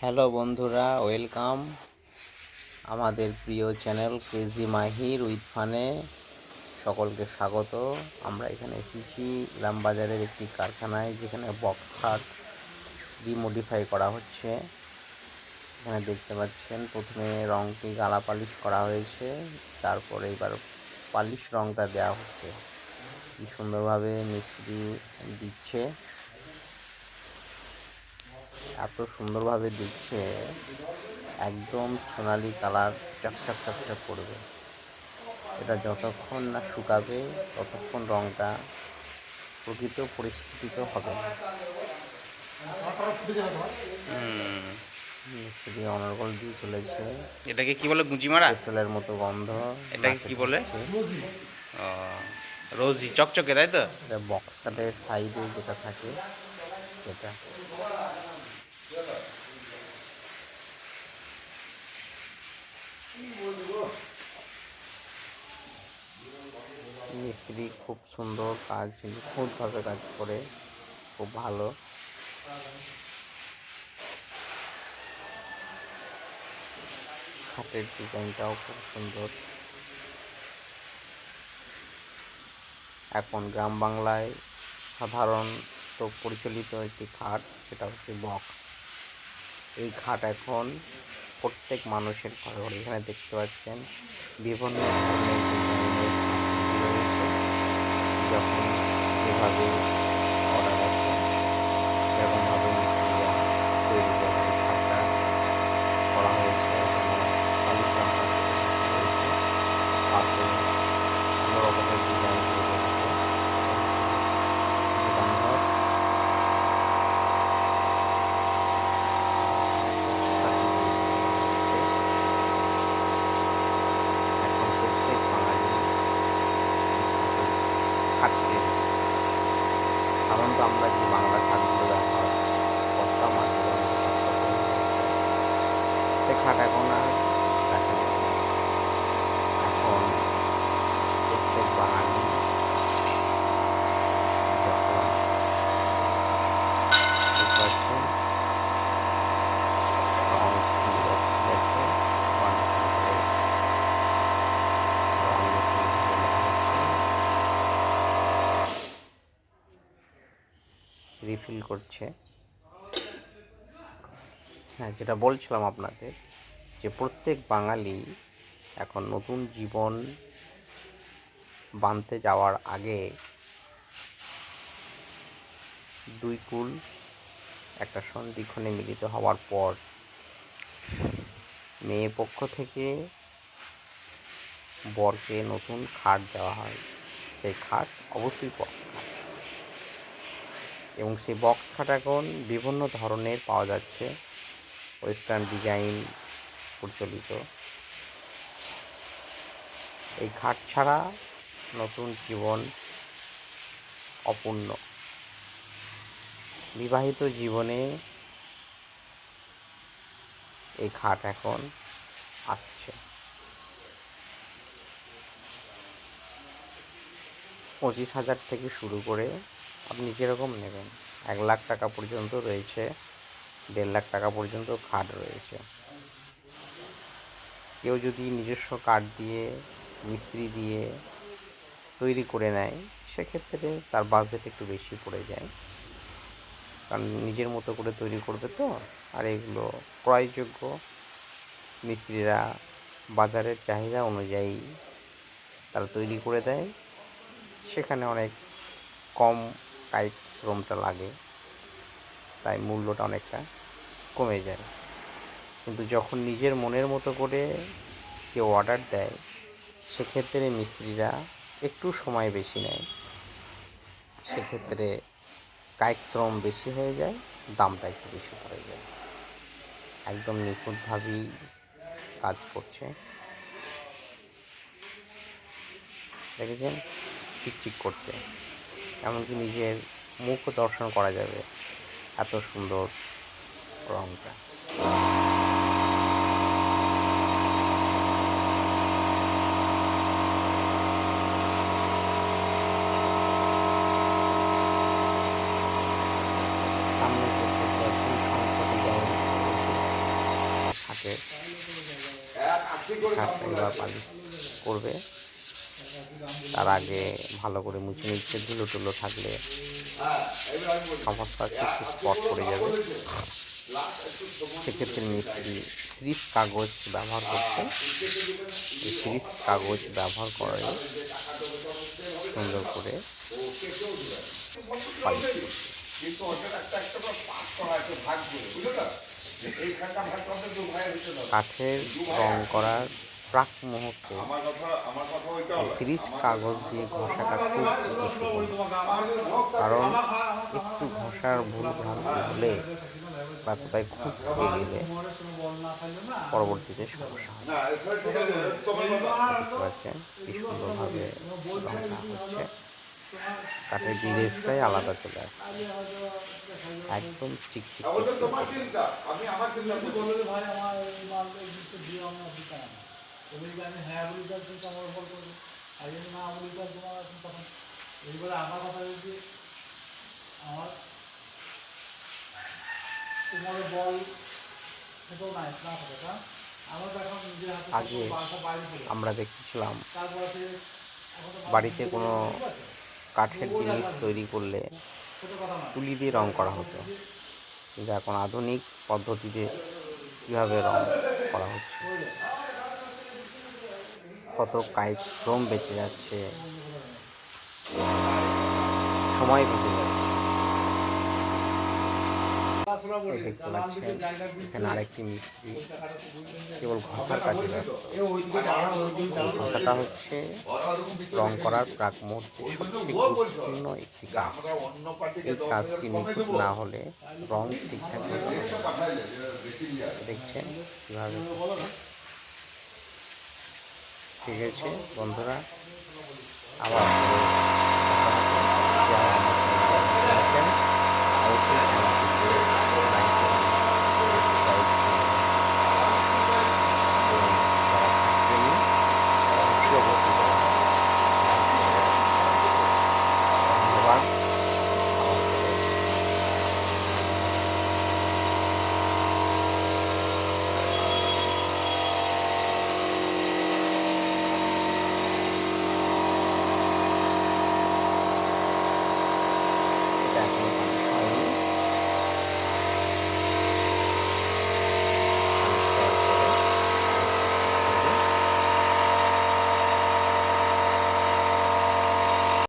Hello বন্ধুরা, welcome. আমাদের প্রিয় চ্যানেল কেজি মাহির উইথ ফানে। সকলকে স্বাগত। আমরা এখানে এসেছি ইলামবাজারের একটি কারখানায়, যেখানে বক্স খাট ডিমোডিফাই করা হচ্ছে। এখানে দেখতে পাচ্ছেন, প্রথমে রংটি গালা পালিশ করা হয়েছে, তারপরে এবার পালিশ রংটা দেওয়া হচ্ছে। কি সুন্দরভাবে মিস্ত্রি দিচ্ছে। এত সুন্দরভাবে দিচ্ছে একদম সোনালি কালার চকচক চকচক করবে। এটা যতক্ষণ না শুকাবে ততক্ষণ রঙটা প্রকৃত পরিস্থিতিত হবে। মিস্ত্রি অনর্গল দিয়ে চলেছে। এটাকে কি বলে গুঁজি মারা পেট্রোলের মতো গন্ধ এটাকে কি বলে? রোজি চকচকে তাই তো? এটা বক্স কাটের সাইডে যেটা থাকে সেটা মিস্ত্রি খুব সুন্দর কাজ নিখুঁতভাবে কাজ করে, খুব ভালো। হাতের ডিজাইনটাও খুব সুন্দর। এখন গ্রাম বাংলায় সাধারণত পরিচালিত একটি খাট, সেটা হচ্ছে বক্স। এই খাট এখন প্রত্যেক মানুষের ঘরে ঘরে। এখানে দেখতে পাচ্ছেন বিভিন্ন ধরনের যখন যেভাবে অর্ডার আছে সেরকমভাবে মিস্ত্রিরা তৈরি করে এই খাটটা করা হয়েছে এখানে কালির রঙটা রয়েছে পাশে অন্য রকমের ডিজাইন করে রয়েছে দোকানঘর এখন প্রত্যেক বাঙালি খাটছে সাধারণত আমরা যে বাংলা খাটগুলো ব্যবহার করতাম আগে যেমন খাটটা তৈরি হয়েছে, সে খাট এখন আর দেখা যায় না। এখন প্রত্যেক বাঙালি যখন বুঝতে পারছেন রং সুন্দর হয়েছে অনেক সুন্দর রং মেশিন দিয়ে লেখা রিফিল করছে। হ্যাঁ যেটা বলছিলাম আপনাদের যে প্রত্যেক বাঙালি এখন নতুন জীবন বানতে যাওয়ার আগে দুই কুল, একটা সন্ধিক্ষণে মিলিত হওয়ার পর মেয়ে পক্ষ থেকে বরকে নতুন খাট দেওয়া হয়। সেই খাট অবশ্যই খাট এবং সেই বক্স খাট এখন বিভিন্ন ধরনের পাওয়া যাচ্ছে। ওয়েস্টার্ন ডিজাইন প্রচলিত। এই খাট ছাড়া নতুন জীবন অপূর্ণ। বিবাহিত জীবনে এই খাট এখন আসছে। পঁচিশ হাজার থেকে শুরু করে আপনি যেরকম নেবেন? এক লাখ টাকা পর্যন্ত রয়েছে, দেড় লাখ টাকা পর্যন্ত খাট রয়েছে। কেউ যদি নিজস্ব কাঠ দিয়ে, মিস্ত্রি দিয়ে তৈরি করে নেয়, সেক্ষেত্রে তার বাজেট একটু বেশি পড়ে যায়। কারণ নিজের মতো করে তৈরি করবে তো, আর এগুলো ক্রয়যোগ্য। মিস্ত্রিরা বাজারের চাহিদা অনুযায়ী তারা তৈরি করে দেয়। সেখানে অনেক কম কায়িক শ্রমটা লাগে, তাই মূল্যটা অনেকটা কমে যায়। কিন্তু যখন নিজের মনের মতো করে কেউ অর্ডার দেয়, সেক্ষেত্রে মিস্ত্রিরা একটু সময় বেশি নেয়। সেক্ষেত্রে কায়িক শ্রম বেশি হয়ে যায়, দামটা একটু বেশি পড়ে যায়। একদম নিখুঁতভাবেই কাজ করছে। দেখেছেন? চিকচিক করতে এমনকি নিজের মুখ দর্শন করা যাবে এত সুন্দর এবার পালিশ করবে। তার আগে ভালো করে মুছে নিচ্ছে, ধুলো টুলো থাকলে সমস্যা একটু স্পট পড়ে যাবে। সেক্ষেত্রে মিস্ত্রি সিরিজ কাগজ ব্যবহার করছে। এই সিরিজ কাগজ ব্যবহার করে সুন্দর করে কাঠের রং করার প্রাক মুহূর্তে সিরিজ কাগজ দিয়ে ঘষাটা খুব কারণ একটু ঘষার ভুল ভ্রান্তি হলে বা কোথায় খুব হয়ে গেলে পরবর্তীতে সমস্যা কি সুন্দরভাবে হচ্ছে। কাঠের গ্লেজটাই আলাদা চলে আসছে। একদম চিকচিক চিন্তা আমি হ্যাঁ বলি তুমি আমার উপর করবে আর যদি না বলি তাহলে তোমার এখন তখন এইবারে আমার কথা যদি আমার তোমার বল থেকেও নাই না থাকে তা আমার এখন নিজের হাতে আগে আমরা দেখছিলাম তারপরে বাড়িতে কোনো কাঠের জিনিস তৈরি করলে তুলি দিয়ে রং করা হতো। কিন্তু এখন আধুনিক পদ্ধতিতে কীভাবে রং করা হচ্ছে? কত কায়িক শ্রম বেঁচে যাচ্ছে। সময় বেঁচে যাচ্ছে। দেখতে পাচ্ছেন, এখানে আরেকটি মিস্ত্রি কেবল ঘষার কাজে ব্যস্ত। ঘষাটা হচ্ছে রং করার প্রাক মুহূর্তে সবচেয়ে গুরুত্বপূর্ণ একটি কাজ। এই কাজটি নিখুঁত না হলে রং ঠিকঠাক দেখছেন কীভাবে ঠিক আছে বন্ধুরা। আবার